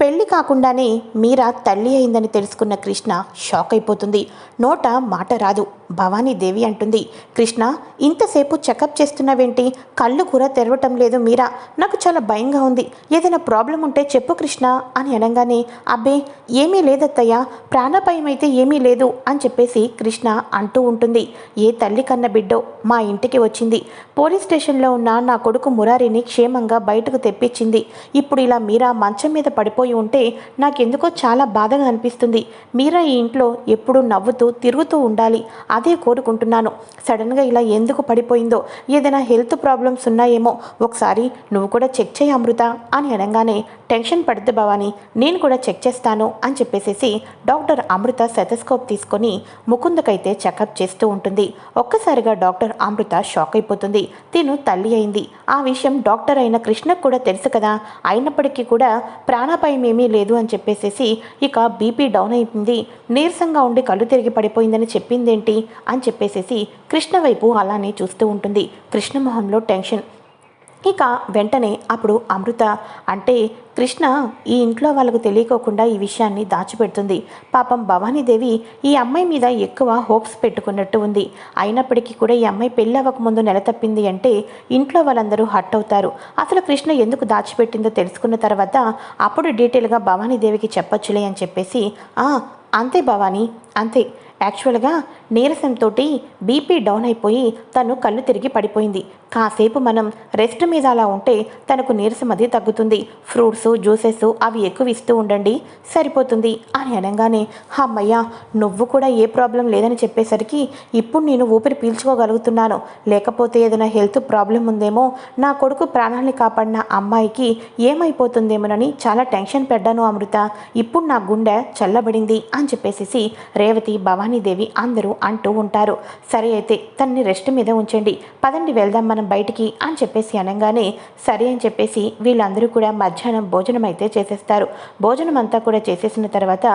పెళ్ళి కాకుండానే మీరా తల్లి అయిందని తెలుసుకున్న కృష్ణ షాక్ అయిపోతుంది. నోట మాట రాదు. భవానీదేవి అంటుంది కృష్ణ ఇంతసేపు చెకప్ చేస్తున్నావేంటి? కళ్ళు కూడా తెరవటం లేదు మీరా. నాకు చాలా భయంగా ఉంది. ఏదైనా ప్రాబ్లం ఉంటే చెప్పు కృష్ణ అని అనగానే అబ్బే ఏమీ లేదత్తయ్య. ప్రాణభయం అయితే ఏమీ లేదు అని చెప్పేసి కృష్ణ అంటూ ఉంటుంది. ఏ తల్లి కన్న బిడ్డో మా ఇంటికి వచ్చింది. పోలీస్ స్టేషన్లో ఉన్న నా కొడుకు మురారిని క్షేమంగా బయటకు తెప్పించింది. ఇప్పుడు ఇలా మీరా మంచం మీద పడిపోయి ఉంటే నాకెందుకో చాలా బాధగా అనిపిస్తుంది. మీరా ఈ ఇంట్లో ఎప్పుడూ నవ్వుతూ తిరుగుతూ ఉండాలి. అదే కోరుకుంటున్నాను. సడన్గా ఇలా ఎందుకు పడిపోయిందో ఏదైనా హెల్త్ ప్రాబ్లమ్స్ ఉన్నాయేమో ఒకసారి నువ్వు కూడా చెక్ చేయి అమృత అని అనగానే టెన్షన్ పడద్దు భవాని నేను కూడా చెక్ చేస్తాను అని చెప్పేసేసి డాక్టర్ అమృత సెతస్కోప్ తీసుకొని ముకుందకైతే చెకప్ చేస్తూ ఉంటుంది. ఒక్కసారిగా డాక్టర్ అమృత షాక్ అయిపోతుంది. తిను తల్లి అయింది. ఆ విషయం డాక్టర్ అయిన కృష్ణకు కూడా తెలుసు కదా. అయినప్పటికీ కూడా ప్రాణాపాయం ఏమీ లేదు అని చెప్పేసేసి ఇక బీపీ డౌన్ అయిపోయింది. నీరసంగా ఉండి కళ్ళు తిరిగి పడిపోయిందని చెప్పిందేంటి అని చెప్పేసేసి కృష్ణ వైపు అలానే చూస్తూ ఉంటుంది. కృష్ణ మొహంలో టెన్షన్. ఇక వెంటనే అప్పుడు అమృత అంటే కృష్ణ ఈ ఇంట్లో వాళ్ళకు తెలియకోకుండా ఈ విషయాన్ని దాచిపెడుతుంది. పాపం భవానీదేవి ఈ అమ్మాయి మీద ఎక్కువ హోప్స్ పెట్టుకున్నట్టు ఉంది. అయినప్పటికీ కూడా ఈ అమ్మాయి పెళ్ళి అవ్వకముందు నెల తప్పింది అంటే ఇంట్లో వాళ్ళందరూ హట్ అవుతారు. అసలు కృష్ణ ఎందుకు దాచిపెట్టిందో తెలుసుకున్న తర్వాత అప్పుడు డీటెయిల్గా భవానీదేవికి చెప్పొచ్చులే అని చెప్పేసి అంతే భవానీ అంతే. యాక్చువల్గా నీరసంతో బీపీ డౌన్ అయిపోయి తను కళ్ళు తిరిగి పడిపోయింది. కాసేపు మనం రెస్ట్ మీద అలా ఉంటే తనకు నీరసం అది తగ్గుతుంది. ఫ్రూట్స్ జ్యూసెస్ అవి ఎక్కువ ఇస్తూ ఉండండి. సరిపోతుంది అని అనగానే అమ్మయ్యా నువ్వు కూడా ఏ ప్రాబ్లం లేదని చెప్పేసరికి ఇప్పుడు నేను ఊపిరి పీల్చుకోగలుగుతున్నాను. లేకపోతే ఏదైనా హెల్త్ ప్రాబ్లం ఉందేమో నా కొడుకు ప్రాణాన్ని కాపాడిన అమ్మాయికి ఏమైపోతుందేమోనని చాలా టెన్షన్ పడ్డాను అమృత. ఇప్పుడు నా గుండె చల్లబడింది అని చెప్పేసి రేవతి భవానీదేవి అందరూ అంటూ ఉంటారు. సరే అయితే తన్ని రెస్ట్ మీద ఉంచండి. పదండి వెళ్దాం మనం బయటికి అని చెప్పేసి అనగానే సరే అని చెప్పేసి వీళ్ళందరూ కూడా మధ్యాహ్నం భోజనం అయితే చేసేస్తారు. భోజనం అంతా కూడా చేసేసిన తర్వాత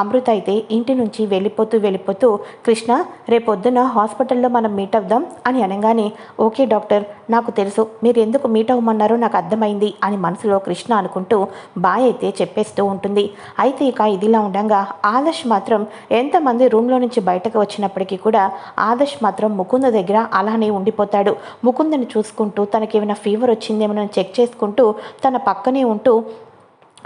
అమృత అయితే ఇంటి నుంచి వెళ్ళిపోతూ వెళ్ళిపోతూ కృష్ణ రేపొద్దున హాస్పిటల్లో మనం మీట్ అవుదాం అని అనగానే ఓకే డాక్టర్ నాకు తెలుసు. మీరు ఎందుకు మీట్ అవ్వమన్నారో నాకు అర్థమైంది అని మనసులో కృష్ణ అనుకుంటూ బాయ్ అయితే చెప్పేస్తూ ఉంటుంది. అయితే ఇక ఇదిలా ఉండగా ఆదర్శ్ మాత్రం ఎంతమంది రూమ్లో నుంచి బయటకు వచ్చినప్పటికీ కూడా ఆదర్శ్ మాత్రం ముకుంద దగ్గర అలానే ఉండిపోతాడు. ముకుందని చూసుకుంటూ తనకేమైనా ఫీవర్ వచ్చిందేమో చెక్ చేసుకుంటూ తన పక్కనే ఉంటూ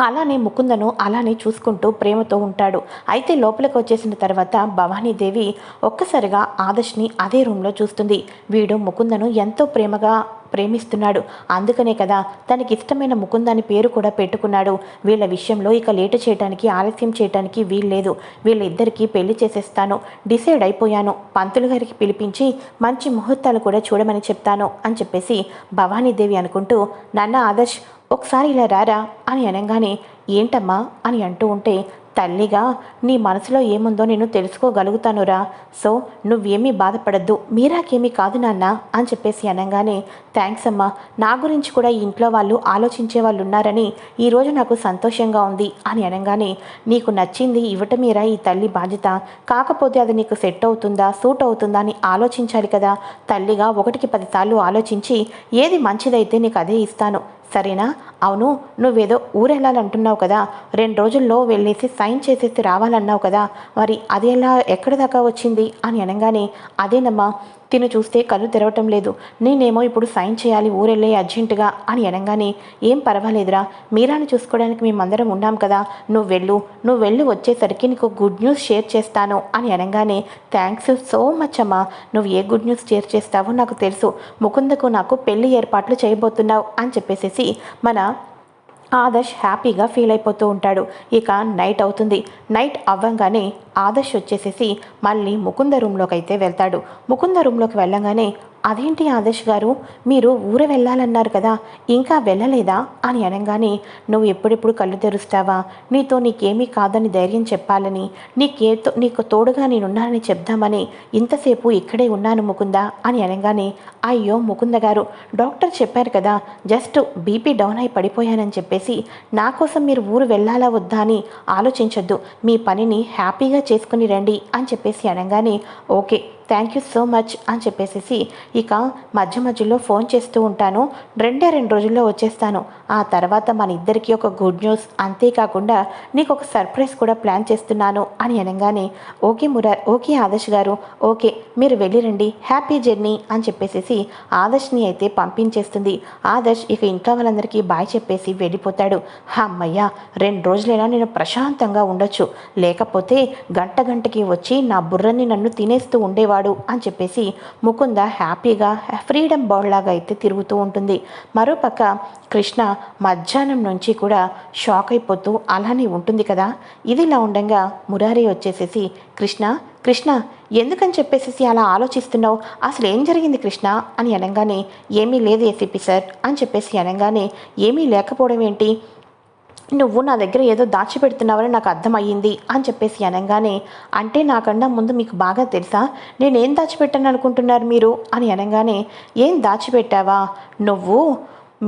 అలానే ముకుందను అలానే చూసుకుంటూ ప్రేమతో ఉంటాడు. అయితే లోపలికి వచ్చేసిన తర్వాత భవానీదేవి ఒక్కసారిగా ఆదర్శ్ని అదే రూమ్లో చూస్తుంది. వీడు ముకుందను ఎంతో ప్రేమగా ప్రేమిస్తున్నాడు. అందుకనే కదా తనకి ఇష్టమైన ముకుందాని పేరు కూడా పెట్టుకున్నాడు. వీళ్ళ విషయంలో ఇక లేటు చేయడానికి ఆలస్యం చేయడానికి వీల్లేదు. వీళ్ళిద్దరికీ పెళ్ళి చేసేస్తాను. డిసైడ్ అయిపోయాను. పంతులు గారికి పిలిపించి మంచి ముహూర్తాలు కూడా చూడమని చెప్తాను అని చెప్పేసి భవానీదేవి అనుకుంటూ నాన్న ఆదర్శ్ ఒకసారి ఇలా రారా? అని అనగానే ఏంటమ్మా? అని అంటూ ఉంటే తల్లిగా నీ మనసులో ఏముందో నేను తెలుసుకోగలుగుతానురా. సో నువ్వేమీ బాధపడద్దు. మీరాకేమీ కాదు నాన్న అని చెప్పేసి అనగానే థ్యాంక్స్ అమ్మా. నా గురించి కూడా ఈ ఇంట్లో వాళ్ళు ఆలోచించే వాళ్ళు ఉన్నారని ఈరోజు నాకు సంతోషంగా ఉంది అని అనగానే నీకు నచ్చింది ఇవ్వటం మీరా ఈ తల్లి బాధ్యత. కాకపోతే అది నీకు సెట్ అవుతుందా సూట్ అవుతుందా అని ఆలోచించాలి కదా. తల్లిగా ఒకటికి పదిసార్లు ఆలోచించి ఏది మంచిదైతే నీకు అదే ఇస్తాను. సరేనా? అవును నువ్వేదో ఊరెళ్ళాలంటున్నావు కదా. రెండు రోజుల్లో వెళ్ళేసి సైన్ చేసేసి రావాలన్నావు కదా. మరి అది ఎలా ఎక్కడి దాకా వచ్చింది? అని అనగానే అదేనమ్మా తిను చూస్తే కళ్ళు తెరవటం లేదు. నేనేమో ఇప్పుడు సైన్ చేయాలి ఊరెళ్ళే అర్జెంటుగా అని అనగానే ఏం పర్వాలేదురా మీరాని చూసుకోవడానికి మేమందరం ఉన్నాం కదా నువ్వు వెళ్ళు నువ్వు వెళ్ళి వచ్చేసరికి నీకు గుడ్ న్యూస్ షేర్ చేస్తాను అని అనగానే థ్యాంక్స్ సో మచ్ అమ్మా నువ్వు ఏ గుడ్ న్యూస్ షేర్ చేస్తావో నాకు తెలుసు ముకుందకు నాకు పెళ్ళి ఏర్పాట్లు చేయబోతున్నావు అని చెప్పేసేసి మన ఆదర్శ్ హ్యాపీగా ఫీల్ అయిపోతూ ఉంటాడు. ఇక నైట్ అవుతుంది. నైట్ అవ్వంగానే ఆదర్శ్ వచ్చేసేసి మళ్ళీ ముకుంద రూమ్లోకి అయితే వెళ్తాడు. ముకుంద రూమ్లోకి వెళ్ళగానే అదేంటి ఆదర్శ్ గారు? మీరు ఊరు వెళ్ళాలన్నారు కదా ఇంకా వెళ్ళలేదా? అని అనగానే నువ్వు ఎప్పుడెప్పుడు కళ్ళు తెరుస్తావా? నీతో నీకేమీ కాదని ధైర్యం చెప్పాలని నీకేతో నీకు తోడుగా నేనున్నానని చెప్దామని ఇంతసేపు ఇక్కడే ఉన్నాను ముకుంద అని అనగానే అయ్యో ముకుంద గారు డాక్టర్ చెప్పారు కదా జస్ట్ బీపీ డౌన్ అయి పడిపోయానని చెప్పేసి నా కోసం మీరు ఊరు వెళ్ళాలా వద్దా అని ఆలోచించొద్దు. మీ పనిని హ్యాపీగా చేసుకుని రండి అని చెప్పేసి అనగానే okay. Thank you so much అని చెప్పేసి ఇక మధ్య మధ్యలో ఫోన్ చేస్తూ ఉంటాను. రెండే రెండు రోజుల్లో వచ్చేస్తాను. ఆ తర్వాత మన ఇద్దరికి ఒక గుడ్ న్యూస్. అంతేకాకుండా నీకు ఒక సర్ప్రైజ్ కూడా ప్లాన్ చేస్తున్నాను అని అనగానే ఓకే మురార్ ఓకే ఆదర్శ్ గారు ఓకే మీరు వెళ్ళిరండి హ్యాపీ జర్నీ అని చెప్పేసి ఆదర్శ్ని అయితే పంపించేస్తుంది. ఆదర్శ్ ఇక ఇంట్లో వాళ్ళందరికీ బాయ్ చెప్పేసి వెళ్ళిపోతాడు. అమ్మయ్యా రెండు రోజులైనా నేను ప్రశాంతంగా ఉండొచ్చు. లేకపోతే గంట గంటకి వచ్చి నా బుర్రని నన్ను తినేస్తూ ఉండేవాడు అని చెప్పేసి ముకుంద హ్యాపీగా ఫ్రీడమ్ బర్డ్ లాగా అయితే తిరుగుతూ ఉంటుంది. మరోపక్క కృష్ణ మధ్యాహ్నం నుంచి కూడా షాక్ అయిపోతూ అలానే ఉంటుంది కదా. ఇదిలా ఉండగా మురారి వచ్చేసేసి కృష్ణ కృష్ణ ఎందుకని చెప్పేసేసి అలా ఆలోచిస్తున్నావు? అసలు ఏం జరిగింది కృష్ణ? అని అనగానే ఏమీ లేదు ఏసీపీ సార్ అని చెప్పేసి అనగానే ఏమీ లేకపోవడం ఏంటి? నువ్వు నా దగ్గర ఏదో దాచిపెడుతున్నావని నాకు అర్థమయ్యింది అని చెప్పేసి అనగానే అంటే నాకన్నా ముందు మీకు బాగా తెలుసా? నేనేం దాచిపెట్టాను అనుకుంటున్నారు మీరు? అని అనగానే ఏం దాచిపెట్టావా? నువ్వు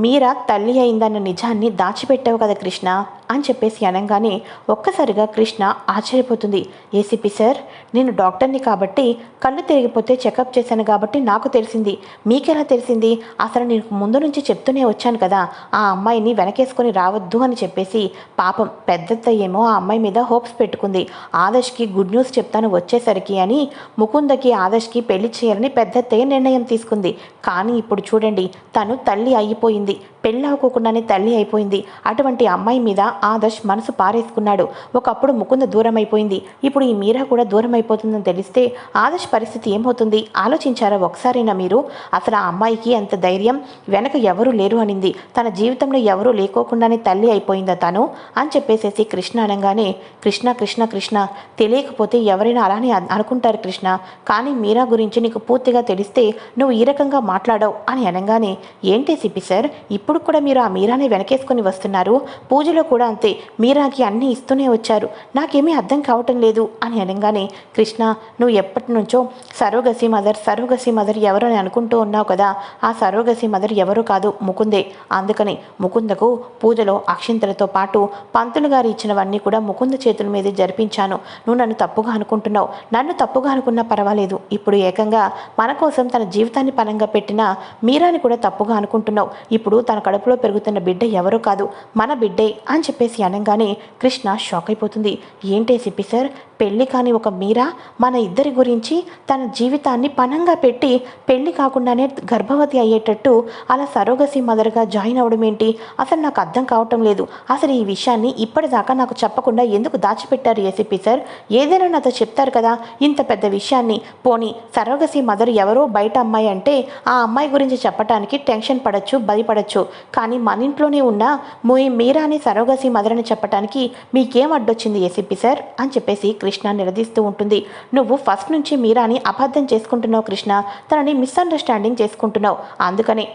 మీరా తల్లి అయిందన్న నిజాన్ని దాచిపెట్టావు కదా కృష్ణ అని చెప్పేసి అనగానే ఒక్కసారిగా కృష్ణ ఆశ్చర్యపోతుంది. ఏసీపీ సార్ నేను డాక్టర్ని కాబట్టి కళ్ళు తిరిగిపోతే చెకప్ చేశాను కాబట్టి నాకు తెలిసింది. మీకెలా తెలిసింది? అసలు నేను ముందు నుంచి చెప్తూనే వచ్చాను కదా. ఆ అమ్మాయిని వెనకేసుకొని రావద్దు అని చెప్పేసి పాపం పెద్దత్త ఏమో ఆ అమ్మాయి మీద హోప్స్ పెట్టుకుంది. ఆదర్శ్కి గుడ్ న్యూస్ చెప్తాను వచ్చేసరికి అని ముకుందకి ఆదర్శ్కి పెళ్ళి చేయాలని పెద్దత్తయ్య నిర్ణయం తీసుకుంది. కానీ ఇప్పుడు చూడండి తను తల్లి అయిపోయింది. పెళ్ళి అవ్వకుండానే తల్లి అయిపోయింది. అటువంటి అమ్మాయి మీద ఆదర్శ్ మనసు పారేసుకున్నాడు. ఒకప్పుడు ముకుంద దూరం అయిపోయింది ఇప్పుడు ఈ మీరా కూడా దూరం అయిపోతుందని తెలిస్తే ఆదర్శ్ పరిస్థితి ఏమవుతుంది? ఆలోచించారా ఒకసారైనా మీరు? అసలు ఆ అమ్మాయికి అంత ధైర్యం? వెనక ఎవరు లేరు అనింది. తన జీవితంలో ఎవరూ లేకోకుండానే తల్లి అయిపోయిందా తను? అని చెప్పేసేసి కృష్ణ అనగానే కృష్ణ కృష్ణ కృష్ణ తెలియకపోతే ఎవరైనా అలానే అనుకుంటారు కృష్ణ. కానీ మీరా గురించి నీకు పూర్తిగా తెలిస్తే నువ్వు ఈ రకంగా మాట్లాడవు అని అనగానే ఏంటి సిపి సార్? ఇప్పుడు కూడా మీరు ఆ మీరాని వెనకేసుకొని వస్తున్నారు. పూజలో కూడా అంతే. మీరాకి అన్నీ ఇస్తూనే వచ్చారు. నాకేమీ అర్థం కావటం లేదు అని అనగానే కృష్ణ నువ్వు ఎప్పటి నుంచో సరోగసి మదర్ సరోగసి మదర్ ఎవరు అని అనుకుంటూ ఉన్నావు కదా? ఆ సరోగసి మదర్ ఎవరు కాదు? ముకుందే. అందుకని ముకుందకు పూజలో అక్షింతలతో పాటు పంతులు గారు ఇచ్చినవన్నీ కూడా ముకుంద చేతుల మీదే జరిపించాను. నువ్వు నన్ను తప్పుగా అనుకుంటున్నావు. నన్ను తప్పుగా అనుకున్నా పర్వాలేదు. ఇప్పుడు ఏకంగా మన కోసం తన జీవితాన్ని పనంగా పెట్టిన మీరాని కూడా తప్పుగా అనుకుంటున్నావు. ఇప్పుడు తన కడుపులో పెరుగుతున్న బిడ్డ ఎవరో కాదు మన బిడ్డే అని చెప్పేసి అనగానే కృష్ణ షాక్ అయిపోతుంది. ఏంటే సిప్పి సార్? పెళ్ళి కాని ఒక మీరా మన ఇద్దరి గురించి తన జీవితాన్ని పణంగా పెట్టి పెళ్ళి కాకుండానే గర్భవతి అయ్యేటట్టు అలా సరోగసి మదర్గా జాయిన్ అవడం ఏంటి? అసలు నాకు అర్థం కావటం లేదు. అసలు ఈ విషయాన్ని ఇప్పటిదాకా నాకు చెప్పకుండా ఎందుకు దాచిపెట్టారు ఏసీపీ సార్? ఏదైనా నాతో చెప్తారు కదా ఇంత పెద్ద విషయాన్ని. పోనీ సరోగసి మదర్ ఎవరో బయట అమ్మాయి అంటే ఆ అమ్మాయి గురించి చెప్పడానికి టెన్షన్ పడచ్చు భయపడచ్చు. కానీ మన ఇంట్లోనే ఉన్న మీ మీరాని సరోగసి మదర్ అని చెప్పడానికి మీకేం అడ్డొచ్చింది ఏసీపీ సార్? అని చెప్పేసి కృష్ణ నిలదీస్తూ ఉంటుంది. నువ్వు ఫస్ట్ నుంచి మీరాని అబద్ధం చేసుకుంటున్నావు కృష్ణ. తనని మిస్అండర్స్టాండింగ్ చేసుకుంటున్నావు. అందుకని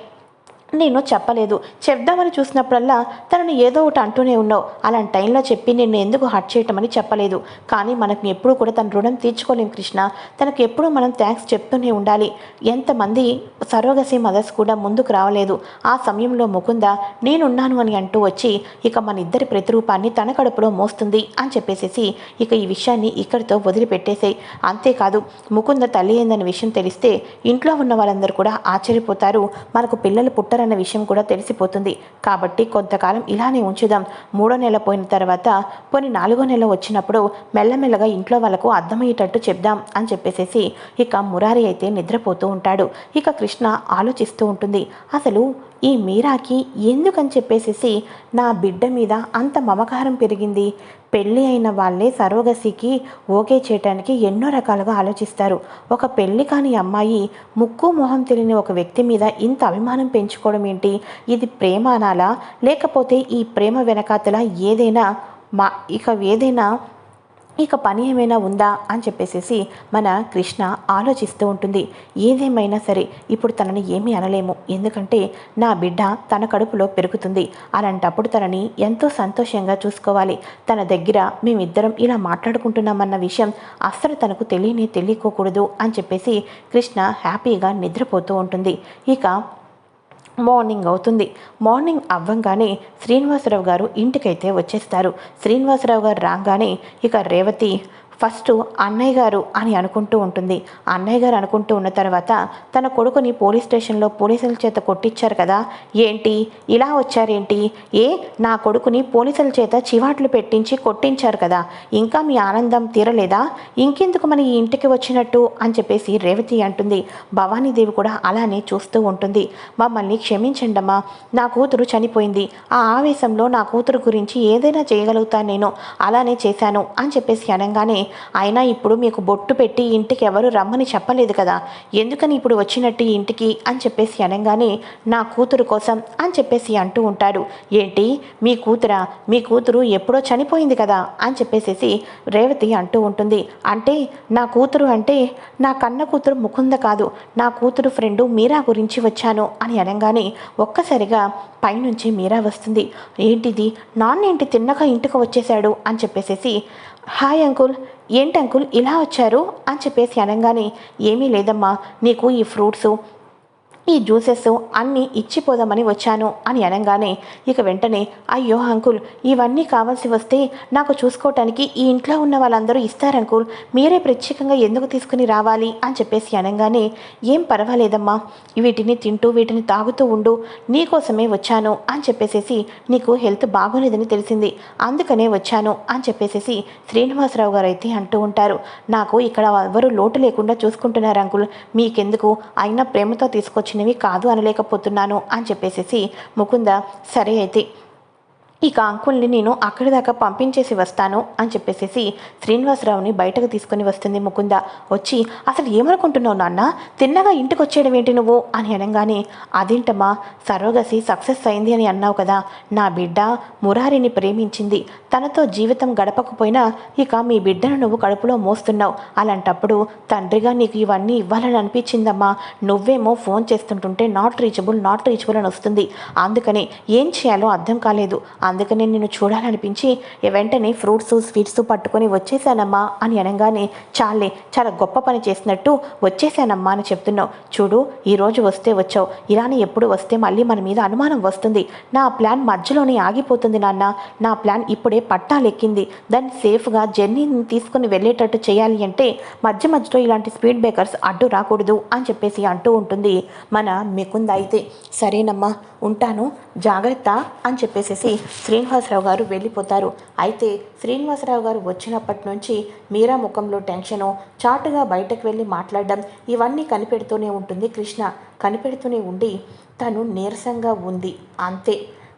నేను చెప్పలేదు. చెప్దామని చూసినప్పుడల్లా తనని ఏదో ఒకటి అంటూనే ఉన్నావు. అలాంటి టైంలో చెప్పి నిన్ను ఎందుకు హట్ చేయటమని చెప్పలేదు. కానీ మనకు ఎప్పుడూ కూడా తన రుణం తీర్చుకోలేం కృష్ణ. తనకు ఎప్పుడూ మనం థ్యాంక్స్ చెప్తూనే ఉండాలి. ఎంతమంది సరోగసి మదర్స్ కూడా ముందుకు రావలేదు. ఆ సమయంలో ముకుంద నేనున్నాను అని అంటూ వచ్చి ఇక మన ఇద్దరి ప్రతిరూపాన్ని తన కడుపులో మోస్తుంది అని చెప్పేసేసి ఇక ఈ విషయాన్ని ఇక్కడితో వదిలిపెట్టేసాయి. అంతేకాదు ముకుంద తల్లి అయిందన్న విషయం తెలిస్తే ఇంట్లో ఉన్న వాళ్ళందరూ కూడా ఆశ్చర్యపోతారు. మనకు పిల్లలు పుట్టరన్న విషయం కూడా తెలిసిపోతుంది. కాబట్టి కొంతకాలం ఇలానే ఉంచుదాం. మూడో నెల పోయిన తర్వాత పోని నాలుగో నెల వచ్చినప్పుడు మెల్లమెల్లగా ఇంట్లో వాళ్ళకు అర్థమయ్యేటట్టు చెప్దాం అని చెప్పేసేసి ఇక మురారి అయితే నిద్రపోతూ ఉంటాడు. ఇక కృష్ణ ఆలోచిస్తూ ఉంటుంది. అసలు ఈ మీరాకి ఎందుకని చెప్పేసేసి నా బిడ్డ మీద అంత మమకారం పెరిగింది? పెళ్ళి అయిన వాళ్ళే సరోగసికి ఓకే చేయటానికి ఎన్నో రకాలుగా ఆలోచిస్తారు. ఒక పెళ్ళి కాని అమ్మాయి ముక్కు మొహం తెలియని ఒక వ్యక్తి మీద ఇంత అభిమానం పెంచుకోవడం ఏంటి? ఇది ప్రేమ అనాలా? లేకపోతే ఈ ప్రేమ వెనకాతల ఏదైనా మా ఇక ఏదైనా ఇక పని ఏమైనా ఉందా అని చెప్పేసేసి మన కృష్ణ ఆలోచిస్తూ ఉంటుంది. ఏదేమైనా సరే ఇప్పుడు తనని ఏమీ అనలేము. ఎందుకంటే నా బిడ్డ తన కడుపులో పెరుగుతుంది. అలాంటప్పుడు తనని ఎంతో సంతోషంగా చూసుకోవాలి. తన దగ్గర మేమిద్దరం ఇలా మాట్లాడుకుంటున్నామన్న విషయం అస్సలు తనకు తెలియని తెలియకోకూడదు అని చెప్పేసి కృష్ణ హ్యాపీగా నిద్రపోతూ ఉంటుంది. ఇక మార్నింగ్ అవుతుంది. మార్నింగ్ అవ్వంగానే శ్రీనివాసరావు గారు ఇంటికైతే వచ్చేస్తారు. శ్రీనివాసరావు గారు రాగానే ఇక రేవతి ఫస్ట్ అన్నయ్య గారు అని అనుకుంటూ ఉంటుంది. అన్నయ్య గారు అనుకుంటూ ఉన్న తర్వాత తన కొడుకుని పోలీస్ స్టేషన్లో పోలీసుల చేత కొట్టించారు కదా. ఏంటి? ఇలా వచ్చారేంటి? ఏ? నా కొడుకుని పోలీసుల చేత చివాట్లు పెట్టించి కొట్టించారు కదా. ఇంకా మీ ఆనందం తీరలేదా? ఇంకెందుకు మన ఈ ఇంటికి వచ్చినట్టు? అని చెప్పేసి రేవతి అంటుంది. భవానీదేవి కూడా అలానే చూస్తూ ఉంటుంది. మమ్మల్ని క్షమించండమ్మా. నా కూతురు చనిపోయింది. ఆ ఆవేశంలో నా కూతురు గురించి ఏదైనా చేయగలుగుతాను నేను. అలానే చేశాను అని చెప్పేసి అనగానే అయినా ఇప్పుడు మీకు బొట్టు పెట్టి ఇంటికి ఎవరు రమ్మని చెప్పలేదు కదా. ఎందుకని ఇప్పుడు వచ్చినట్టు ఇంటికి? అని చెప్పేసి అనగానే నా కూతురు కోసం అని చెప్పేసి అంటూ ఉంటాడు. ఏంటి? మీ కూతురా? మీ కూతురు ఎప్పుడో చనిపోయింది కదా? అని చెప్పేసేసి రేవతి అంటూ ఉంటుంది. అంటే నా కూతురు అంటే నా కన్న కూతురు ముకుంద కాదు. నా కూతురు ఫ్రెండు మీరా గురించి వచ్చాను అని అనగానే ఒక్కసారిగా పైనుంచి మీరా వస్తుంది. ఏంటిది? నాన్న ఏంటి తిన్నగా ఇంటికి వచ్చేసాడు అని చెప్పేసేసి హాయ్ అంకుల్ ఏంటి అంకుల్ ఇలా వచ్చారు? అని చెప్పేసి అనగానే ఏమీ లేదమ్మా నీకు ఈ ఫ్రూట్స్ ఈ జ్యూసెస్ అన్నీ ఇచ్చిపోదామని వచ్చాను అని అనగానే ఇక వెంటనే అయ్యో అంకుల్ ఇవన్నీ కావాల్సి వస్తే నాకు చూసుకోవటానికి ఈ ఇంట్లో ఉన్న వాళ్ళందరూ ఇస్తారు అంకుల్. మీరే ప్రత్యేకంగా ఎందుకు తీసుకుని రావాలి? అని చెప్పేసి అనగానే ఏం పర్వాలేదమ్మా. వీటిని తింటూ వీటిని తాగుతూ ఉండు. నీకోసమే వచ్చాను. అని చెప్పేసేసి నీకు హెల్త్ బాగోలేదని తెలిసింది. అందుకనే వచ్చాను. అని చెప్పేసేసి శ్రీనివాసరావు గారు అయితే అంటూ ఉంటారు. నాకు ఇక్కడ ఎవరు లోటు లేకుండా చూసుకుంటున్నారు అంకుల్. మీకెందుకు? అయినా ప్రేమతో తీసుకొచ్చి వచ్చినవి కాదు అనలేకపోతున్నాను అని చెప్పేసేసి ముకుంద సరే అయితే. ఇక అంకుల్ని నేను అక్కడి దాకా పంపించేసి వస్తాను అని చెప్పేసేసి శ్రీనివాసరావుని బయటకు తీసుకుని వస్తుంది ముకుంద. వచ్చి అసలు ఏమనుకుంటున్నావు నాన్న? తిన్నగా ఇంటికి వచ్చేయడం ఏంటి నువ్వు? అని అనగానే అదేంటమ్మా సర్వగసి సక్సెస్ అయింది అని అన్నావు కదా. నా బిడ్డ మురారిని ప్రేమించింది. తనతో జీవితం గడపకపోయినా ఇక మీ బిడ్డను నువ్వు కడుపులో మోస్తున్నావు. అలాంటప్పుడు తండ్రిగా నీకు ఇవన్నీ ఇవ్వాలని అనిపించిందమ్మా. నువ్వేమో ఫోన్ చేస్తుంటుంటే నాట్ రీచబుల్ నాట్ రీచబుల్ అని వస్తుంది. అందుకని ఏం చేయాలో అర్థం కాలేదు. అందుకనే నేను చూడాలనిపించి వెంటనే ఫ్రూట్స్ స్వీట్స్ పట్టుకొని వచ్చేసానమ్మా అని అనగానే చాలే చాలా గొప్ప పని చేసినట్టు వచ్చేసానమ్మా అని చెప్తున్నావు. చూడు ఈరోజు వస్తే వచ్చావు. ఇలానే ఎప్పుడు వస్తే మళ్ళీ మన మీద అనుమానం వస్తుంది. నా ప్లాన్ మధ్యలోనే ఆగిపోతుంది నాన్న. నా ప్లాన్ ఇప్పుడే పట్టాలెక్కింది. దాన్ని సేఫ్గా జర్నీని తీసుకుని వెళ్ళేటట్టు చేయాలి అంటే మధ్య మధ్యలో ఇలాంటి స్పీడ్ బ్రేకర్స్ అడ్డు రాకూడదు అని చెప్పేసి అంటూ ఉంటుంది మన మికుంద అయితే. సరేనమ్మా ఉంటాను. జాగ్రత్త అని చెప్పేసేసి శ్రీనివాసరావు గారు వెళ్ళిపోతారు. అయితే శ్రీనివాసరావు గారు వచ్చినప్పటి నుంచి మీరా ముఖంలో టెన్షను చాటుగా బయటకు వెళ్ళి మాట్లాడడం ఇవన్నీ కనిపెడుతూనే ఉంటుంది కృష్ణ. కనిపెడుతూనే ఉండి తను నీరసంగా ఉంది. అంతే.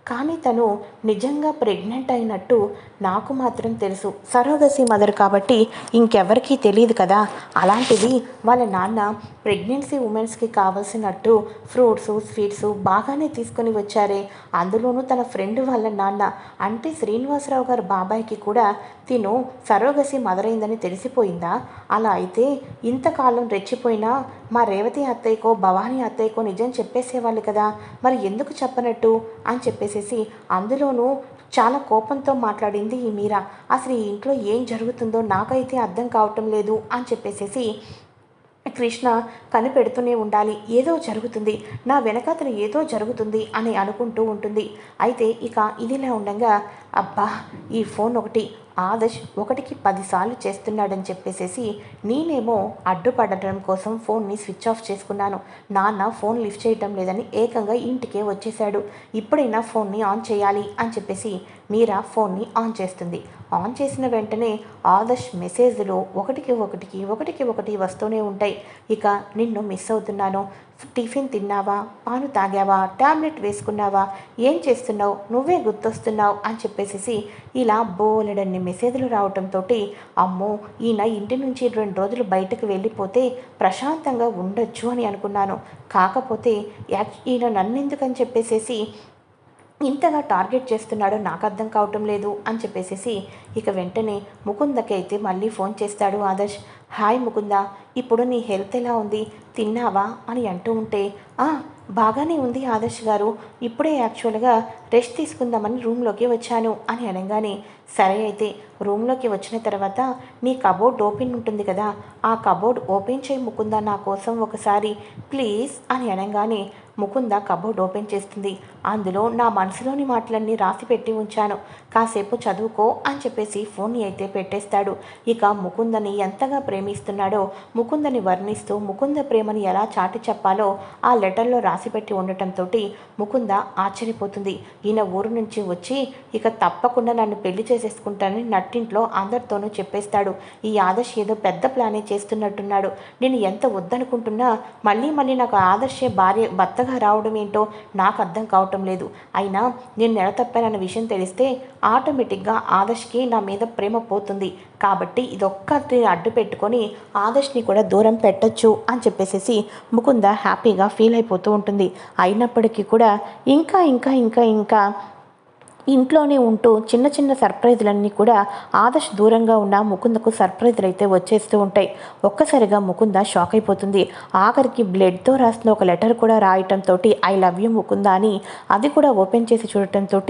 కానీ తను నిజంగా ప్రెగ్నెంట్ అయినట్టు నాకు మాత్రం తెలుసు. సరోగసి మదర్ కాబట్టి ఇంకెవరికీ తెలియదు కదా. అలాంటిది వాళ్ళ నాన్న ప్రెగ్నెన్సీ ఉమెన్స్కి కావాల్సినట్టు ఫ్రూట్స్ స్వీట్స్ బాగానే తీసుకొని వచ్చారే. అందులోనూ తన ఫ్రెండ్ వాళ్ళ నాన్న అంటే శ్రీనివాసరావు గారు బాబాయ్కి కూడా తిను సరోగసి మదరైందని తెలిసిపోయిందా? అలా అయితే ఇంతకాలం రెచ్చిపోయినా మా రేవతి అత్తయ్యకో భవానీ అత్తయ్యకో నిజం చెప్పేసేవాళ్ళు కదా. మరి ఎందుకు చెప్పనట్టు? అని చెప్పేసేసి అందులోనూ చాలా కోపంతో మాట్లాడింది ఈ మీరా. అసలు ఈ ఇంట్లో ఏం జరుగుతుందో నాకైతే అర్థం కావటం లేదు అని చెప్పేసేసి కృష్ణ కనిపెడుతూనే ఉండాలి. ఏదో జరుగుతుంది. నా వెనకాతలు ఏదో జరుగుతుంది అని అనుకుంటూ ఉంటుంది. అయితే ఇక ఇదిలా ఉండగా అబ్బా ఈ ఫోన్ ఒకటి ఆదర్శ్ ఒకటికి పదిసార్లు చేస్తున్నాడని చెప్పేసేసి నేనేమో అడ్డుపడటం కోసం ఫోన్ని స్విచ్ ఆఫ్ చేసుకున్నాను. నాన్న ఫోన్ లిఫ్ట్ చేయటం లేదని ఏకంగా ఇంటికే వచ్చేసాడు ఇప్పుడైనా ఫోన్ని ఆన్ చేయాలి అని చెప్పేసి మీరా ఫోన్ని ఆన్ చేస్తుంది. ఆన్ చేసిన వెంటనే ఆదర్శ్ మెసేజ్లు ఒకటికి ఒకటికి ఒకటికి ఒకటి వస్తూనే ఉంటాయి. ఇక నిన్ను మిస్ అవుతున్నాను. టిఫిన్ తిన్నావా? పాలు తాగావా? ట్యాబ్లెట్ వేసుకున్నావా? ఏం చేస్తున్నావు? నువ్వే గుర్తొస్తున్నావు అని చెప్పేసి ఇలా బోలెడన్ని మెసేజ్లు రావటంతో అమ్మో ఈయన ఇంటి నుంచి రెండు రోజులు బయటకు వెళ్ళిపోతే ప్రశాంతంగా ఉండొచ్చు అని అనుకున్నాను. కాకపోతే ఈయన నన్నెందుకని చెప్పేసేసి ఇంతగా టార్గెట్ చేస్తున్నాడో నాకు అర్థం కావటం లేదు అని చెప్పేసేసి ఇక వెంటనే ముకుందకి అయితే మళ్ళీ ఫోన్ చేస్తాడు ఆదర్శ్. హాయ్ ముకుంద ఇప్పుడు నీ హెల్త్ ఎలా ఉంది? తిన్నావా? అని అంటూ ఉంటే "ఆ, బాగానే ఉంది ఆదర్శ్ గారు. ఇప్పుడే యాక్చువల్గా రెస్ట్ తీసుకుందామని రూమ్లోకి వచ్చాను అని అనగానే సరే అయితే రూమ్లోకి వచ్చిన తర్వాత నీ కబోర్డ్ ఓపెన్ ఉంటుంది కదా ఆ కబోర్డ్ ఓపెన్ చేయి ముకుందా నా కోసం ఒకసారి ప్లీజ్ అని అనగానే ముకుంద కబోర్డ్ ఓపెన్ చేస్తుంది. అందులో నా మనసులోని మాటలన్నీ రాసి పెట్టి ఉంచాను. కాసేపు చదువుకో అని చెప్పేసి ఫోన్ని అయితే పెట్టేస్తాడు. ఇక ముకుందని ఎంతగా ప్రేమిస్తున్నాడో ముకుందని వర్ణిస్తూ ముకుంద ప్రేమని ఎలా చాటి చెప్పాలో ఆ లెటర్లో రాసి పెట్టి ఉండటంతో ముకుంద ఆశ్చర్యపోతుంది. ఈయన ఊరు నుంచి వచ్చి ఇక తప్పకుండా నన్ను పెళ్ళి చేసేసుకుంటానని నట్టింట్లో అందరితోనూ చెప్పేస్తాడు. ఈ ఆదర్శ్ ఏదో పెద్ద ప్లానే చేస్తున్నట్టున్నాడు. నేను ఎంత వద్దనుకుంటున్నా మళ్ళీ మళ్ళీ నాకు ఆదర్శే భార్య భర్త కొత్తగా రావడం ఏంటో నాకు అర్థం కావటం లేదు. అయినా నేను నెలతప్పానన్న విషయం తెలిస్తే ఆటోమేటిక్గా ఆదర్శ్కి నా మీద ప్రేమ పోతుంది. కాబట్టి ఇదొక్కటి అడ్డు పెట్టుకొని ఆదర్శ్ని కూడా దూరం పెట్టొచ్చు అని చెప్పేసేసి ముకుంద హ్యాపీగా ఫీల్ అయిపోతూ ఉంటుంది. అయినప్పటికీ కూడా ఇంకా ఇంకా ఇంకా ఇంకా ఇంట్లోనే ఉంటూ చిన్న చిన్న సర్ప్రైజులన్నీ కూడా ఆదర్శ్ దూరంగా ఉన్న ముకుందకు సర్ప్రైజులు అయితే వచ్చేస్తూ ఉంటాయి. ఒక్కసారిగా ముకుంద షాక్ అయిపోతుంది. ఆఖరికి బ్లడ్తో రాసిన ఒక లెటర్ కూడా రాయటంతో ఐ లవ్ యూ ముకుంద అని అది కూడా ఓపెన్ చేసి చూడటంతో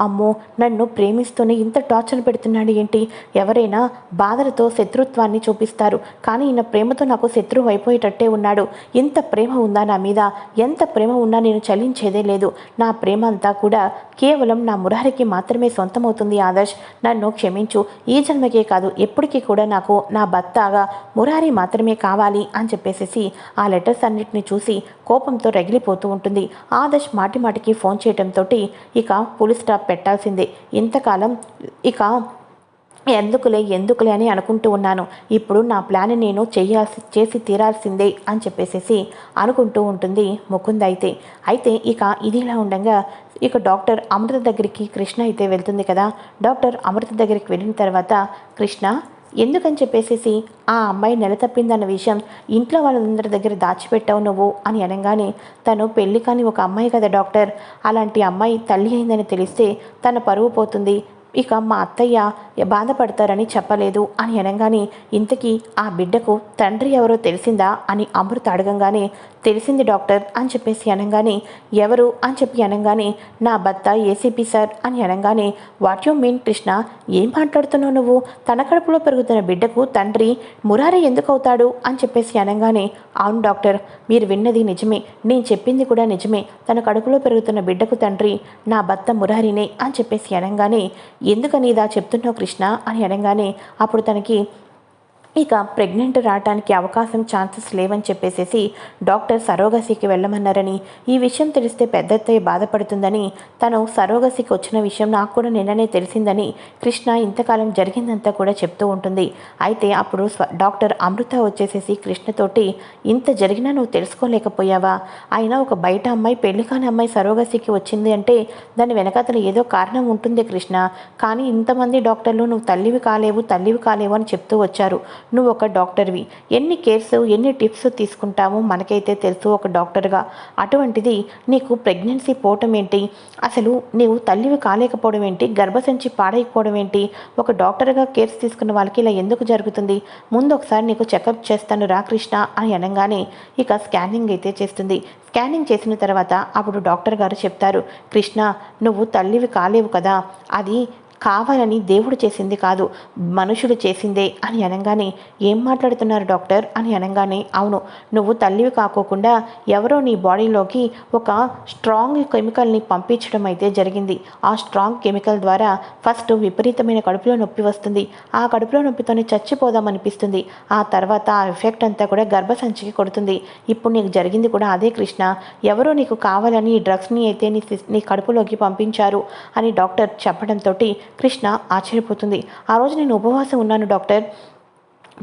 అమ్మో నన్ను ప్రేమిస్తూనే ఇంత టార్చర్ పెడుతున్నాడు ఏంటి? ఎవరైనా బాధలతో శత్రుత్వాన్ని చూపిస్తారు. కానీ ఈయన ప్రేమతో నాకు శత్రువు అయిపోయేటట్టే ఉన్నాడు. ఎంత ప్రేమ ఉందా నా మీద? ఎంత ప్రేమ ఉన్నా నేను చలించేదే లేదు. నా ప్రేమ అంతా కూడా కేవలం నా మురారికి మాత్రమే సొంతమవుతుంది ఆదర్శ్. నన్ను క్షమించు. ఈ జన్మకే కాదు ఎప్పటికీ కూడా నాకు నా భర్తగా మురారి మాత్రమే కావాలి అని చెప్పేసేసి ఆ లెటర్స్ అన్నిటిని చూసి కోపంతో రగిలిపోతూ ఉంటుంది. ఆదర్శ్ మాటిమాటికి ఫోన్ చేయడంతో ఇక పులి స్టాప్ పెట్టాల్సిందే. ఇంతకాలం ఇక ఎందుకులే ఎందుకులే అని అనుకుంటూ ఉన్నాను. ఇప్పుడు నా ప్లాన్ నేను చేయాల్సి చేసి తీరాల్సిందే అని చెప్పేసేసి అనుకుంటూ ఉంటుంది ముకుంద్ అయితే. అయితే ఇక ఇదిలా ఉండగా ఇక డాక్టర్ అమృత దగ్గరికి కృష్ణ అయితే వెళ్తుంది కదా. డాక్టర్ అమృత దగ్గరికి వెళ్ళిన తర్వాత కృష్ణ ఎందుకని చెప్పేసేసి ఆ అమ్మాయి నెల తప్పిందన్న విషయం ఇంట్లో వాళ్ళందరి దగ్గర దాచిపెట్టావు నువ్వు? అని అనగానే తను పెళ్ళి కాని ఒక అమ్మాయి కదా డాక్టర్. అలాంటి అమ్మాయి తల్లి అయిందని తెలిస్తే తన పరువు పోతుంది. ఇక మా అత్తయ్య బాధపడతారని చెప్పలేదు అని అనగానే ఇంతకీ ఆ బిడ్డకు తండ్రి ఎవరో తెలిసిందా అని అమృత అడగంగానే తెలిసింది డాక్టర్ అని చెప్పేసి అనగానే ఎవరు? అని చెప్పి అనగానే నా భర్త ఏసీపీ సార్ అని అనగానే వాట్ యు మీన్ కృష్ణ? ఏం మాట్లాడుతున్నావు నువ్వు? తన కడుపులో పెరుగుతున్న బిడ్డకు తండ్రి మురారి ఎందుకు అవుతాడు? అని చెప్పేసి అనగానే అవును డాక్టర్ మీరు విన్నది నిజమే. నేను చెప్పింది కూడా నిజమే. తన కడుపులో పెరుగుతున్న బిడ్డకు తండ్రి నా భర్త మురారినే అని చెప్పేసి అనగానే ఎందుకని ఇదా చెప్తున్నావు కృష్ణ? అని అనగానే అప్పుడు తనకి ఇక ప్రెగ్నెంట్ రావడానికి అవకాశం ఛాన్సెస్ లేవని చెప్పేసేసి డాక్టర్ సరోగసికి వెళ్ళమన్నారని ఈ విషయం తెలిస్తే పెద్ద బాధపడుతుందని తను సరోగసికి వచ్చిన విషయం నాకు కూడా నిన్ననే తెలిసిందని కృష్ణ ఇంతకాలం జరిగిందంతా కూడా చెప్తూ ఉంటుంది. అయితే అప్పుడు స్వ డాక్టర్ అమృత వచ్చేసేసి కృష్ణతోటి ఇంత జరిగినా నువ్వు తెలుసుకోలేకపోయావా? అయినా ఒక బయట అమ్మాయి పెళ్ళి కాని అమ్మాయి సరోగసికి వచ్చింది అంటే దాని వెనకాతల ఏదో కారణం ఉంటుంది కృష్ణ. కానీ ఇంతమంది డాక్టర్లు నువ్వు తల్లివి కాలేవు తల్లివి కాలేవు అని చెప్తూ వచ్చారు. నువ్వు ఒక డాక్టర్వి. ఎన్ని కేర్స్ ఎన్ని టిప్స్ తీసుకుంటామో మనకైతే తెలుసు ఒక డాక్టర్గా. అటువంటిది నీకు ప్రెగ్నెన్సీ పోవటం ఏంటి? అసలు నీవు తల్లివి కాలేకపోవడం ఏంటి? గర్భసంచి పాడైపోవడం ఏంటి? ఒక డాక్టర్గా కేర్స్ తీసుకున్న వాళ్ళకి ఇలా ఎందుకు జరుగుతుంది? ముందు ఒకసారి నీకు చెకప్ చేస్తాను రా కృష్ణ అని అనగానే ఇక స్కానింగ్ అయితే చేస్తుంది. స్కానింగ్ చేసిన తర్వాత అప్పుడు డాక్టర్ గారు చెప్తారు కృష్ణ నువ్వు తల్లివి కాలేవు కదా. అది కావాలని దేవుడు చేసింది కాదు మనుషులు చేసిందే అని అనగానే ఏం మాట్లాడుతున్నారు డాక్టర్ అని అనగానే అవును నువ్వు తల్లివి కాకోకుండా ఎవరో నీ బాడీలోకి ఒక స్ట్రాంగ్ కెమికల్ని పంపించడం అయితే జరిగింది. ఆ స్ట్రాంగ్ కెమికల్ ద్వారా ఫస్ట్ విపరీతమైన కడుపులో నొప్పి వస్తుంది. ఆ కడుపులో నొప్పితోనే చచ్చిపోదామనిపిస్తుంది ఆ తర్వాత ఆ ఎఫెక్ట్ అంతా కూడా గర్భసంచికి కొడుతుంది. ఇప్పుడు నీకు జరిగింది కూడా అదే కృష్ణ. ఎవరో నీకు కావాలని ఈ డ్రగ్స్ని అయితే నీ నీ కడుపులోకి పంపించారు అని డాక్టర్ చెప్పడంతో కృష్ణ ఆశ్చర్యపోతుంది. ఆ రోజు నేను ఉపవాసం ఉన్నాను డాక్టర్.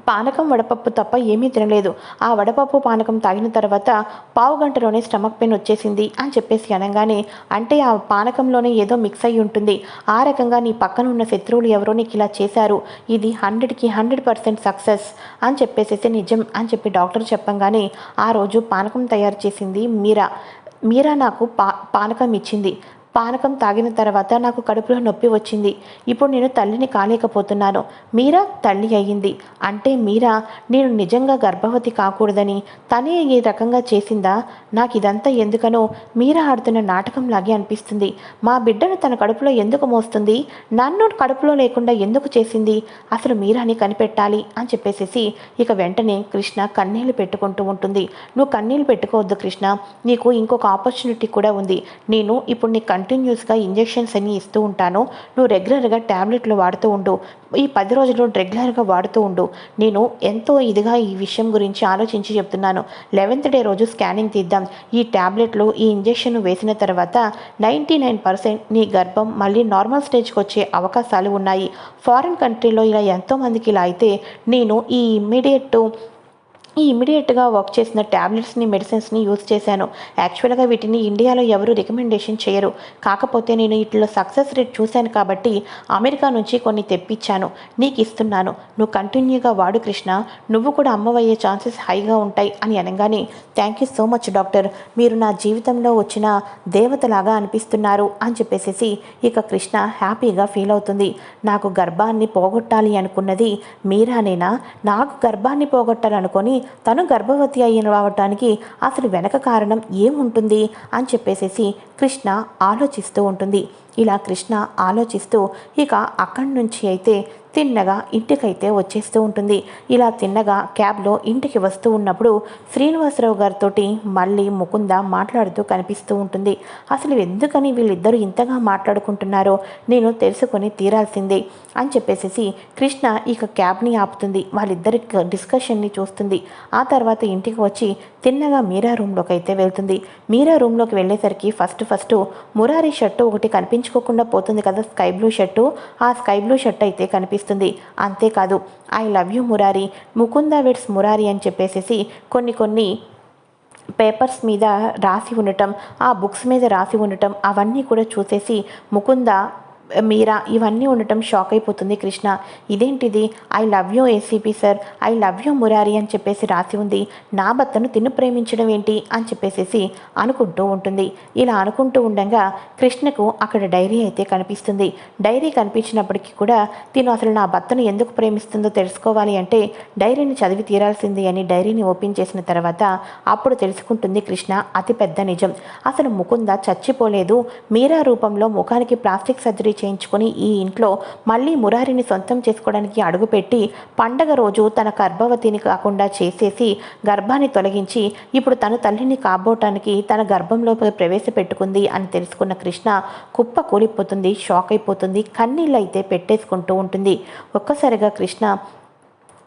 పానకం వడపప్పు తప్ప ఏమీ తినలేదు. ఆ వడపప్పు పానకం తాగిన తర్వాత పావు గంటలోనే స్టమక్ పెయిన్ వచ్చేసింది అని చెప్పేసి అనగానే అంటే ఆ పానకంలోనే ఏదో మిక్స్ అయి ఉంటుంది. ఆ రకంగా నీ పక్కన ఉన్న శత్రువులు ఎవరో నీకు ఇలా చేశారు. ఇది హండ్రెడ్కి హండ్రెడ్ పర్సెంట్ సక్సెస్ అని చెప్పేసేసి నిజం అని చెప్పి డాక్టర్ చెప్పంగానే ఆ రోజు పానకం తయారు చేసింది మీరా. మీరా నాకు పా పానకం ఇచ్చింది. పానకం తాగిన తర్వాత నాకు కడుపులో నొప్పి వచ్చింది. ఇప్పుడు నేను తల్లిని కాలేకపోతున్నాను. మీరా తల్లి అయ్యింది. అంటే మీరా నేను నిజంగా గర్భవతి కాకూడదని తనే ఈ రకంగా చేసిందా? నాకు ఇదంతా ఎందుకనో మీరా ఆడుతున్న నాటకంలాగే అనిపిస్తుంది. మా బిడ్డను తన కడుపులో ఎందుకు మోస్తుంది? నన్ను కడుపులో లేకుండా ఎందుకు చేసింది? అసలు మీరాని కనిపెట్టాలి అని చెప్పేసేసి ఇక వెంటనే కృష్ణ కన్నీళ్ళు పెట్టుకుంటూ ఉంటుంది. నువ్వు కన్నీళ్ళు పెట్టుకోవద్దు కృష్ణ. నీకు ఇంకొక ఆపర్చునిటీ కూడా ఉంది. నేను ఇప్పుడు నీ నీకు కంటిన్యూస్గా ఇంజెక్షన్స్ అన్ని ఇస్తూ ఉంటాను. నువ్వు రెగ్యులర్గా ట్యాబ్లెట్లు వాడుతూ ఉండు. ఈ పది రోజులు రెగ్యులర్గా వాడుతూ ఉండు. నేను ఎంతో ఇదిగా ఈ విషయం గురించి ఆలోచించి చెప్తున్నాను. లెవెన్త్ డే రోజు స్కానింగ్ తీద్దాం. ఈ ట్యాబ్లెట్లు ఈ ఇంజెక్షన్ వేసిన తర్వాత నైంటీ నైన్ పర్సెంట్ నీ గర్భం మళ్ళీ నార్మల్ స్టేజ్కి వచ్చే అవకాశాలు ఉన్నాయి. ఫారిన్ కంట్రీలో ఇలా ఎంతోమందికి ఇలా అయితే నేను ఈ ఇమ్మీడియట్ ఇమీడియట్గా వర్క్ చేసిన ట్యాబ్లెట్స్ని మెడిసిన్స్ని యూజ్ చేశాను. యాక్చువల్గా వీటిని ఇండియాలో ఎవరు రికమెండేషన్ చేయరు. కాకపోతే నేను వీటిలో సక్సెస్ రేట్ చూశాను కాబట్టి అమెరికా నుంచి కొన్ని తెప్పించాను. నీకు ఇస్తున్నాను. నువ్వు కంటిన్యూగా వాడు కృష్ణ. నువ్వు కూడా అమ్మవయ్యే ఛాన్సెస్ హైగా ఉంటాయి అని అనగానే thank you so much doctor. మీరు నా జీవితంలో వచ్చిన దేవతలాగా అనిపిస్తున్నారు అని చెప్పేసేసి ఇక కృష్ణ హ్యాపీగా ఫీల్ అవుతుంది. నాకు గర్భాన్ని పోగొట్టాలి అనుకున్నది మీరానేనా? నాకు గర్భాన్ని పోగొట్టాలనుకొని తను గర్భవతి అయిన రావటానికి అసలు వెనక కారణం ఏముంటుంది అని చెప్పేసేసి కృష్ణ ఆలోచిస్తూ ఉంటుంది. ఇలా కృష్ణ ఆలోచిస్తూ ఇక అక్కడి నుంచి అయితే తిన్నగా ఇంటికైతే వచ్చేస్తూ ఉంటుంది. ఇలా తిన్నగా క్యాబ్లో ఇంటికి వస్తూ ఉన్నప్పుడు శ్రీనివాసరావు గారితో మళ్ళీ ముకుంద మాట్లాడుతూ కనిపిస్తూ ఉంటుంది. అసలు ఎందుకని వీళ్ళిద్దరూ ఇంతగా మాట్లాడుకుంటున్నారో నేను తెలుసుకొని తీరాల్సిందే అని చెప్పేసేసి కృష్ణ ఇక క్యాబ్ని ఆపుతుంది. వాళ్ళిద్దరి డిస్కషన్ని చూస్తుంది. ఆ తర్వాత ఇంటికి వచ్చి తిన్నగా మీరా రూమ్లోకి అయితే వెళ్తుంది. మీరా రూమ్లోకి వెళ్ళేసరికి ఫస్ట్ ఫస్ట్ మురారి షర్టు ఒకటి కనిపించుకోకుండా పోతుంది కదా స్కై బ్లూ షర్టు. ఆ స్కై బ్లూ షర్ట్ అయితే కనిపిస్తుంది. అంతేకాదు I love you Murari Mukunda weds Murari అని చెప్పేసేసి కొన్ని కొన్ని పేపర్స్ మీద రాసి ఉండటం ఆ బుక్స్ మీద రాసి ఉండటం అవన్నీ కూడా చూసేసి ముకుంద మీరా? ఇవన్నీ ఉండటం షాక్ అయిపోతుంది కృష్ణ. ఇదేంటిది? I love you ACP sir. I love you Murari అని చెప్పేసి రాసి ఉంది. నా భర్తను తిన్ను ప్రేమించడం ఏంటి? అని చెప్పేసేసి అనుకుంటూ ఉంటుంది. ఇలా అనుకుంటూ ఉండగా కృష్ణకు అక్కడ డైరీ అయితే కనిపిస్తుంది. డైరీ కనిపించినప్పటికీ కూడా తిను అసలు నా భర్తను ఎందుకు ప్రేమిస్తుందో తెలుసుకోవాలి అంటే డైరీని చదివి తీరాల్సింది అని డైరీని ఓపెన్ చేసిన తర్వాత అప్పుడు తెలుసుకుంటుంది కృష్ణ అతిపెద్ద నిజం. అసలు ముకుంద చచ్చిపోలేదు. మీరా రూపంలో ముఖానికి ప్లాస్టిక్ సర్జరీ చేయించుకొని ఈ ఇంట్లో మళ్ళీ మురారిని సొంతం చేసుకోవడానికి అడుగుపెట్టి పండగ రోజు తన గర్భవతిని కాకుండా చేసేసి గర్భాన్ని తొలగించి ఇప్పుడు తను తల్లిని కాబోటానికి తన గర్భంలో ప్రవేశపెట్టుకుంది అని తెలుసుకున్న కృష్ణ కుప్ప కూలిపోతుంది షాక్ అయిపోతుంది కన్నీళ్ళు అయితే పెట్టేసుకుంటూ ఉంటుంది. ఒక్కసారిగా కృష్ణ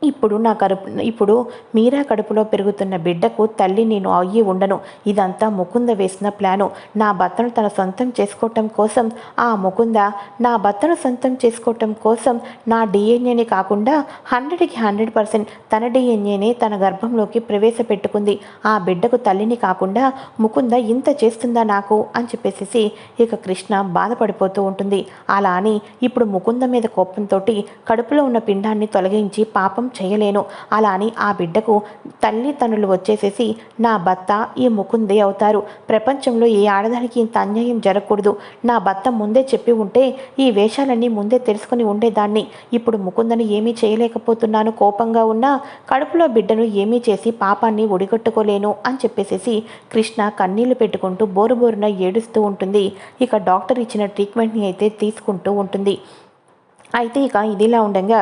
ఇప్పుడు నా కడుపు ఇప్పుడు మీరా కడుపులో పెరుగుతున్న బిడ్డకు తల్లి నేను అయ్యి ఉండను. ఇదంతా ముకుంద వేసిన ప్లాను. నా భర్తను తన సొంతం చేసుకోవటం కోసం ఆ ముకుంద నా భర్తను సొంతం చేసుకోవటం కోసం నా డిఎన్ఏని కాకుండా హండ్రెడ్కి హండ్రెడ్ పర్సెంట్ తన డిఎన్ఏని తన గర్భంలోకి ప్రవేశపెట్టుకుంది. ఆ బిడ్డకు తల్లిని కాకుండా ముకుంద ఇంత చేస్తుందా నాకు? అని చెప్పేసి ఇక కృష్ణ బాధపడిపోతూ ఉంటుంది. అలా అని ఇప్పుడు ముకుంద మీద కోపంతో కడుపులో ఉన్న పిండాన్ని తొలగించి పాపం చేయలేను. అలా అని ఆ బిడ్డకు తల్లి తనులు వచ్చేసేసి నా భర్త ఈ ముకుందే అవుతారు. ప్రపంచంలో ఏ ఆడదానికి ఇంత అన్యాయం జరగకూడదు. నా భర్త ముందే చెప్పి ఉంటే ఈ వేషాలన్నీ ముందే తెలుసుకుని ఉండేదాన్ని. ఇప్పుడు ముకుందని ఏమీ చేయలేకపోతున్నాను. కోపంగా ఉన్నా కడుపులో బిడ్డను ఏమీ చేసి పాపాన్ని ఒడిగట్టుకోలేను అని చెప్పేసేసి కృష్ణ కన్నీళ్ళు పెట్టుకుంటూ బోరు బోరున ఏడుస్తూ ఉంటుంది. ఇక డాక్టర్ ఇచ్చిన ట్రీట్మెంట్ని అయితే తీసుకుంటూ ఉంటుంది. అయితే ఇక ఇదిలా ఉండగా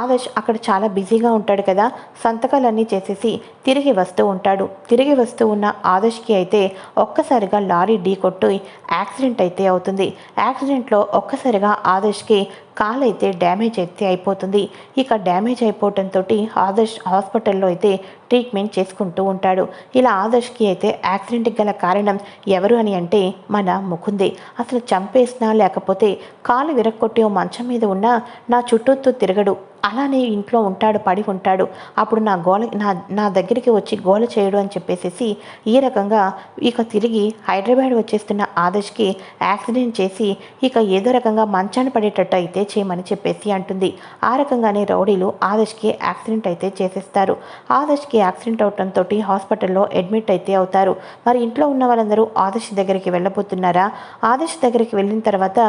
ఆదర్శ్ అక్కడ చాలా బిజీగా ఉంటాడు కదా సంతకాలన్నీ చేసేసి తిరిగి వస్తూ ఉంటాడు. తిరిగి వస్తూ ఉన్న ఆదర్శ్కి అయితే ఒక్కసారిగా లారీ ఢీ కొట్టు యాక్సిడెంట్ అయితే అవుతుంది. యాక్సిడెంట్లో ఒక్కసారిగా ఆదర్శ్కి కాలు అయితే డ్యామేజ్ అయితే అయిపోతుంది. ఇక డ్యామేజ్ అయిపోవటంతో ఆదర్శ్ హాస్పిటల్లో అయితే ట్రీట్మెంట్ చేసుకుంటూ ఉంటాడు. ఇలా ఆదర్శ్కి అయితే యాక్సిడెంట్కి గల కారణం ఎవరు అని అంటే మన ముకుందే. అసలు చంపేసినా లేకపోతే కాలు విరక్కొట్టి ఓ మంచం మీద ఉన్నా నా చుట్టూతో తిరగడు. అలానే ఇంట్లో ఉంటాడు పడి ఉంటాడు. అప్పుడు నా గోల నా నా దగ్గరికి వచ్చి గోల చేయడు అని చెప్పేసేసి ఈ రకంగా ఇక తిరిగి హైదరాబాద్ వచ్చేస్తున్న ఆదర్శ్కి యాక్సిడెంట్ చేసి ఇక ఏదో రకంగా మంచాన్ని పడేటట్టు అయితే చేయమని చెప్పేసి అంటుంది. ఆ రకంగానే రౌడీలు ఆదర్శ్కి యాక్సిడెంట్ అయితే చేసేస్తారు. ఆదర్శ్కి యాక్సిడెంట్ అవడంతో హాస్పిటల్లో అడ్మిట్ అయితే అవుతారు. మరి ఇంట్లో ఉన్న వాళ్ళందరూ ఆదర్శ్ దగ్గరికి వెళ్ళబోతున్నారా? ఆదర్శ్ దగ్గరికి వెళ్ళిన తర్వాత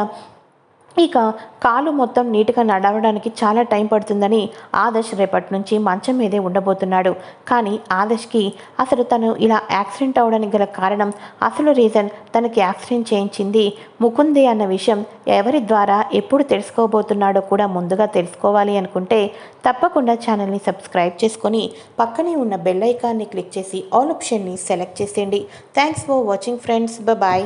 ఇక కాలు మొత్తం నీట్గా నడవడానికి చాలా టైం పడుతుందని ఆదర్శ్ రేపటి నుంచి మంచం మీదే ఉండబోతున్నాడు. కానీ ఆదర్శ్కి అసలు తను ఇలా యాక్సిడెంట్ అవడానికి గల కారణం అసలు రీజన్ తనకి యాక్సిడెంట్ చేయించింది ముకుందే అన్న విషయం ఎవరి ద్వారా ఎప్పుడు తెలుసుకోబోతున్నాడో కూడా ముందుగా తెలుసుకోవాలి అనుకుంటే తప్పకుండా ఛానల్ని సబ్స్క్రైబ్ చేసుకొని పక్కనే ఉన్న బెల్ ఐకాన్ని క్లిక్ చేసి ఆల్ ఆప్షన్ని సెలెక్ట్ చేసేయండి. Thanks for watching friends. Bye